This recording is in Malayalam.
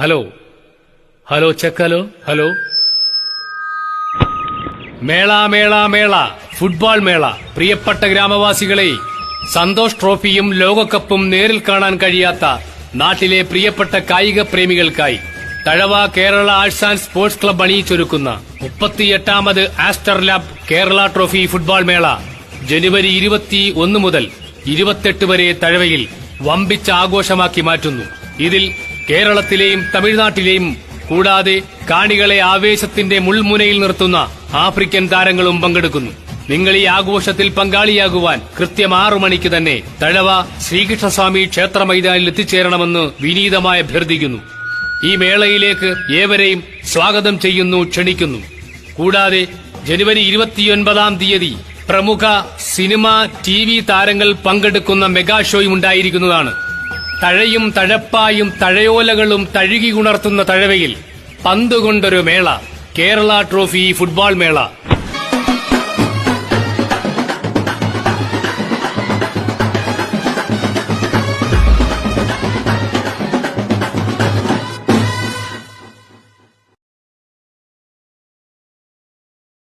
Hello. Hello check hello. Hello. മേള മേള മേള. ഫുട്ബോൾ മേള. പ്രിയപ്പെട്ട ഗ്രാമവാസികളെ സന്തോഷ് ട്രോഫിയും ലോകകപ്പും നേരിൽ കാണാൻ കഴിയാത്ത നാട്ടിലെ പ്രിയപ്പെട്ട കായിക പ്രേമികൾക്കായി Thazhava Kerala arts and sports club അണിയിച്ചൊരുക്കുന്ന മുപ്പത്തിയെട്ടാമത് Aster lab Kerala trophy football മേള ജനുവരി ഇരുപത്തി ഒന്ന് മുതൽ ഇരുപത്തെട്ട് വരെ തഴവയിൽ വമ്പിച്ച ആഘോഷമാക്കി മാറ്റുന്നു. ഇതിൽ കേരളത്തിലെയും തമിഴ്നാട്ടിലെയും കൂടാതെ കാണികളെ ആവേശത്തിന്റെ മുൾമുനയിൽ നിർത്തുന്ന ആഫ്രിക്കൻ താരങ്ങളും പങ്കെടുക്കുന്നു. നിങ്ങൾ ഈ ആഘോഷത്തിൽ പങ്കാളിയാകുവാൻ കൃത്യം ആറു മണിക്ക് തന്നെ തഴവ ശ്രീകൃഷ്ണസ്വാമി ക്ഷേത്ര മൈതാനിൽ എത്തിച്ചേരണമെന്ന് വിനീതമായി അഭ്യർത്ഥിക്കുന്നു. ഈ മേളയിലേക്ക് ഏവരെയും സ്വാഗതം ചെയ്യുന്നു ക്ഷണിക്കുന്നു. കൂടാതെ ജനുവരി ഇരുപത്തിയൊൻപതാം തീയതി പ്രമുഖ സിനിമ ടി താരങ്ങൾ പങ്കെടുക്കുന്ന മെഗാ ഷോയും ഉണ്ടായിരിക്കുന്നതാണ്. തഴയും തഴപ്പായും തഴയോലകളും തഴുകി ഉണർത്തുന്ന തഴവയിൽ പന്തുകൊണ്ടൊരു മേള കേരള ട്രോഫി ഫുട്ബോൾ മേള.